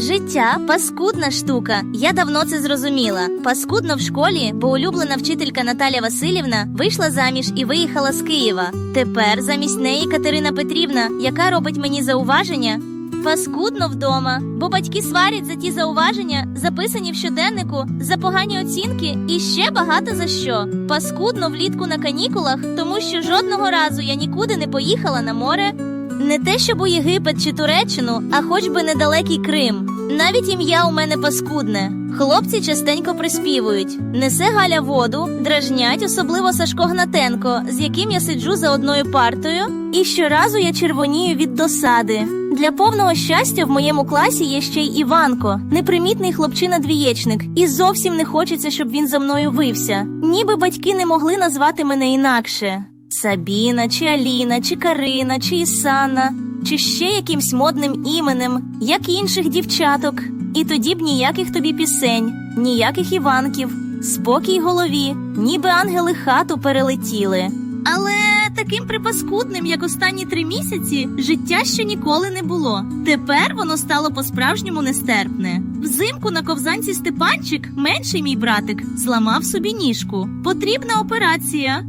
Життя паскудна штука. Я давно це зрозуміла. Паскудно в школі, бо улюблена вчителька Наталя Васильівна вийшла заміж і виїхала з Києва. Тепер замість неї Катерина Петрівна, яка робить мені зауваження. Паскудно вдома, бо батьки сварять за ті зауваження, записані в щоденнику, за погані оцінки і ще багато за що. Паскудно влітку на канікулах, тому що жодного разу я нікуди не поїхала на море. Не те, щоб у Єгипет чи Туреччину, а хоч би недалекий Крим. Навіть ім'я у мене паскудне. Хлопці частенько приспівують. Несе Галя воду, дражнять, особливо Сашко Гнатенко, з яким я сиджу за одною партою, і щоразу я червонію від досади. Для повного щастя в моєму класі є ще й Іванко, непримітний хлопчина-двієчник, і зовсім не хочеться, щоб він за мною вився. Ніби батьки не могли назвати мене інакше. Сабіна, чи Аліна, чи Карина, чи Ісанна, чи ще якимсь модним іменем, як інших дівчаток. І тоді б ніяких тобі пісень, ніяких Іванків, спокій голові, ніби ангели хату перелетіли. Але таким припаскудним, як останні три місяці, життя ще ніколи не було. Тепер воно стало по-справжньому нестерпне. Взимку на ковзанці Степанчик, менший мій братик, зламав собі ніжку. Потрібна операція.